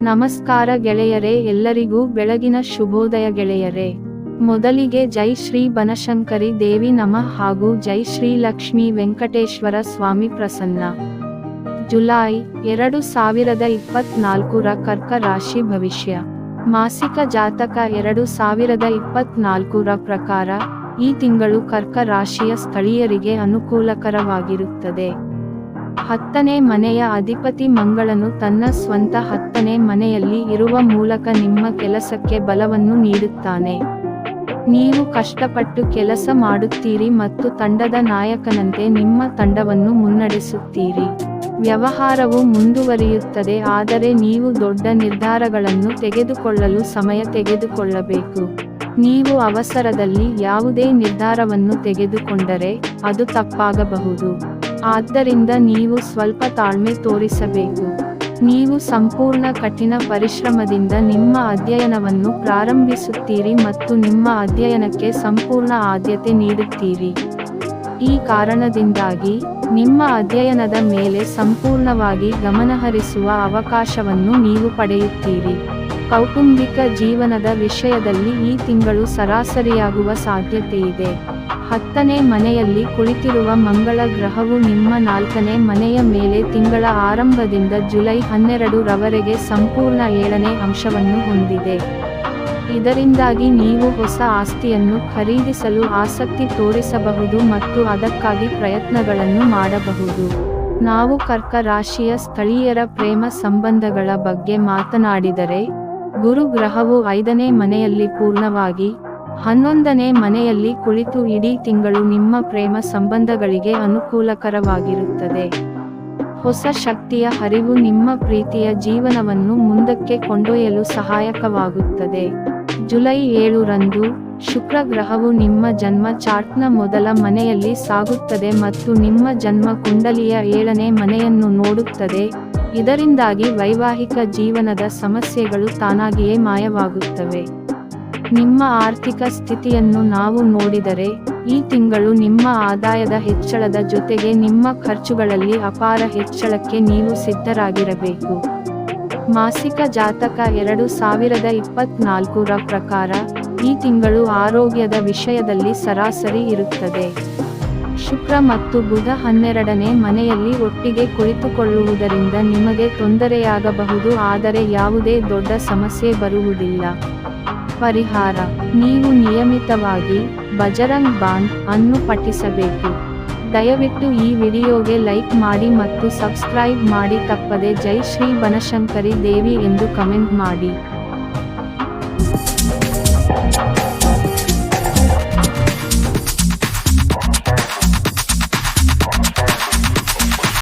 ನಮಸ್ಕಾರ ಗೆಳೆಯರೇ, ಎಲ್ಲರಿಗೂ ಬೆಳಗಿನ ಶುಭೋದಯ ಗೆಳೆಯರೇ. ಮೊದಲಿಗೆ ಜೈ ಶ್ರೀ ಬನಶಂಕರಿ ದೇವಿ ನಮ ಹಾಗೂ ಜೈ ಶ್ರೀ ಲಕ್ಷ್ಮೀ ವೆಂಕಟೇಶ್ವರ ಸ್ವಾಮಿ ಪ್ರಸನ್ನ. ಜುಲೈ ಎರಡು ಸಾವಿರದ ಇಪ್ಪತ್ನಾಲ್ಕರ ಕರ್ಕ ರಾಶಿ ಭವಿಷ್ಯ. ಮಾಸಿಕ ಜಾತಕ ಎರಡು ಸಾವಿರದ ಇಪ್ಪತ್ನಾಲ್ಕರ ಪ್ರಕಾರ ಈ ತಿಂಗಳು ಕರ್ಕ ರಾಶಿಯ ಸ್ಥಳೀಯರಿಗೆ ಅನುಕೂಲಕರವಾಗಿರುತ್ತದೆ. ಹತ್ತನೇ ಮನೆಯ ಅಧಿಪತಿ ಮಂಗಳನು ತನ್ನ ಸ್ವಂತ ಹತ್ತನೇ ಮನೆಯಲ್ಲಿ ಇರುವ ಮೂಲಕ ನಿಮ್ಮ ಕೆಲಸಕ್ಕೆ ಬಲವನ್ನು ನೀಡುತ್ತಾನೆ. ನೀವು ಕಷ್ಟಪಟ್ಟು ಕೆಲಸ ಮಾಡುತ್ತೀರಿ ಮತ್ತು ತಂಡದ ನಾಯಕನಂತೆ ನಿಮ್ಮ ತಂಡವನ್ನು ಮುನ್ನಡೆಸುತ್ತೀರಿ. ವ್ಯವಹಾರವು ಮುಂದುವರಿಯುತ್ತದೆ, ಆದರೆ ನೀವು ದೊಡ್ಡ ನಿರ್ಧಾರಗಳನ್ನು ತೆಗೆದುಕೊಳ್ಳಲು ಸಮಯ ತೆಗೆದುಕೊಳ್ಳಬೇಕು. ನೀವು ಅವಸರದಲ್ಲಿ ಯಾವುದೇ ನಿರ್ಧಾರವನ್ನು ತೆಗೆದುಕೊಂಡರೆ ಅದು ತಪ್ಪಾಗಬಹುದು. ಆದ್ದರಿಂದ ನೀವು ಸ್ವಲ್ಪ ತಾಳ್ಮೆ ತೋರಿಸಬೇಕು. ನೀವು ಸಂಪೂರ್ಣ ಕಠಿಣ ಪರಿಶ್ರಮದಿಂದ ನಿಮ್ಮ ಅಧ್ಯಯನವನ್ನು ಪ್ರಾರಂಭಿಸುತ್ತೀರಿ ಮತ್ತು ನಿಮ್ಮ ಅಧ್ಯಯನಕ್ಕೆ ಸಂಪೂರ್ಣ ಆದ್ಯತೆ ನೀಡುತ್ತೀರಿ. ಈ ಕಾರಣದಿಂದಾಗಿ, ನಿಮ್ಮ ಅಧ್ಯಯನದ ಮೇಲೆ ಸಂಪೂರ್ಣವಾಗಿ ಗಮನಹರಿಸುವ ಅವಕಾಶವನ್ನು ನೀವು ಪಡೆಯುತ್ತೀರಿ. ಕೌಟುಂಬಿಕ ಜೀವನದ ವಿಷಯದಲ್ಲಿ ಈ ತಿಂಗಳು ಸರಾಸರಿಯಾಗುವ ಸಾಧ್ಯತೆಯಿದೆ. ಹತ್ತನೇ ಮನೆಯಲ್ಲಿ ಕುಳಿತಿರುವ ಮಂಗಳ ಗ್ರಹವು ನಿಮ್ಮ ನಾಲ್ಕನೇ ಮನೆಯ ಮೇಲೆ ತಿಂಗಳ ಆರಂಭದಿಂದ ಜುಲೈ ಹನ್ನೆರಡು ರವರೆಗೆ ಸಂಪೂರ್ಣ ಏಳನೇ ಅಂಶವನ್ನು ಹೊಂದಿದೆ. ಇದರಿಂದಾಗಿ ನೀವು ಹೊಸ ಆಸ್ತಿಯನ್ನು ಖರೀದಿಸಲು ಆಸಕ್ತಿ ತೋರಿಸಬಹುದು ಮತ್ತು ಅದಕ್ಕಾಗಿ ಪ್ರಯತ್ನಗಳನ್ನು ಮಾಡಬಹುದು. ನಾವು ಕರ್ಕ ರಾಶಿಯ ಸ್ಥಳೀಯರ ಪ್ರೇಮ ಸಂಬಂಧಗಳ ಬಗ್ಗೆ ಮಾತನಾಡಿದರೆ, ಗುರು ಗ್ರಹವು ಐದನೇ ಮನೆಯಲ್ಲಿ ಪೂರ್ಣವಾಗಿ ಹನ್ನೊಂದನೇ ಮನೆಯಲ್ಲಿ ಕುಳಿತು ಇಡೀ ತಿಂಗಳು ನಿಮ್ಮ ಪ್ರೇಮ ಸಂಬಂಧಗಳಿಗೆ ಅನುಕೂಲಕರವಾಗಿರುತ್ತದೆ. ಹೊಸ ಶಕ್ತಿಯ ಹರಿವು ನಿಮ್ಮ ಪ್ರೀತಿಯ ಜೀವನವನ್ನು ಮುಂದಕ್ಕೆ ಕೊಂಡೊಯ್ಯಲು ಸಹಾಯಕವಾಗುತ್ತದೆ. ಜುಲೈ ಏಳರಂದು ಶುಕ್ರ ಗ್ರಹವು ನಿಮ್ಮ ಜನ್ಮ ಚಾರ್ಟ್ನ ಮೊದಲ ಮನೆಯಲ್ಲಿ ಸಾಗುತ್ತದೆ ಮತ್ತು ನಿಮ್ಮ ಜನ್ಮ ಕುಂಡಲಿಯ ಏಳನೇ ಮನೆಯನ್ನು ನೋಡುತ್ತದೆ. ಇದರಿಂದಾಗಿ ವೈವಾಹಿಕ ಜೀವನದ ಸಮಸ್ಯೆಗಳು ತಾನಾಗಿಯೇ ಮಾಯವಾಗುತ್ತವೆ. ನಿಮ್ಮ ಆರ್ಥಿಕ ಸ್ಥಿತಿಯನ್ನು ನಾವು ನೋಡಿದರೆ, ಈ ತಿಂಗಳು ನಿಮ್ಮ ಆದಾಯದ ಹೆಚ್ಚಳದ ಜೊತೆಗೆ ನಿಮ್ಮ ಖರ್ಚುಗಳಲ್ಲಿ ಅಪಾರ ಹೆಚ್ಚಳಕ್ಕೆ ನೀವು ಸಿದ್ಧರಾಗಿರಬೇಕು. ಮಾಸಿಕ ಜಾತಕ ಎರಡು ಸಾವಿರದ ಇಪ್ಪತ್ನಾಲ್ಕರ ಪ್ರಕಾರ, ಈ ತಿಂಗಳು ಆರೋಗ್ಯದ ವಿಷಯದಲ್ಲಿ ಸರಾಸರಿ ಇರುತ್ತದೆ. ಶುಕ್ರ ಮತ್ತು ಬುಧ ಹನ್ನೆರಡನೇ ಮನೆಯಲ್ಲಿ ಒಟ್ಟಿಗೆ ಕುಳಿತುಕೊಳ್ಳುವುದರಿಂದ ನಿಮಗೆ ತೊಂದರೆಯಾಗಬಹುದು, ಆದರೆ ಯಾವುದೇ ದೊಡ್ಡ ಸಮಸ್ಯೆ ಬರುವುದಿಲ್ಲ. ಪರಿಹಾರ. ನೀವು ನಿಯಮಿತವಾಗಿ ಬಜರಂಗ್ ಬಾಂಡ್ ಅನ್ನು ಪಠಿಸಬೇಕು. ದಯವಿಟ್ಟು ಈ ವಿಡಿಯೋಗೆ ಲೈಕ್ ಮಾಡಿ ಮತ್ತು ಸಬ್ಸ್ಕ್ರೈಬ್ ಮಾಡಿ ತಪ್ಪದೆ ಜೈ ಶ್ರೀ ಬನಶಂಕರಿ ದೇವಿ ಎಂದು ಕಮೆಂಟ್ ಮಾಡಿ.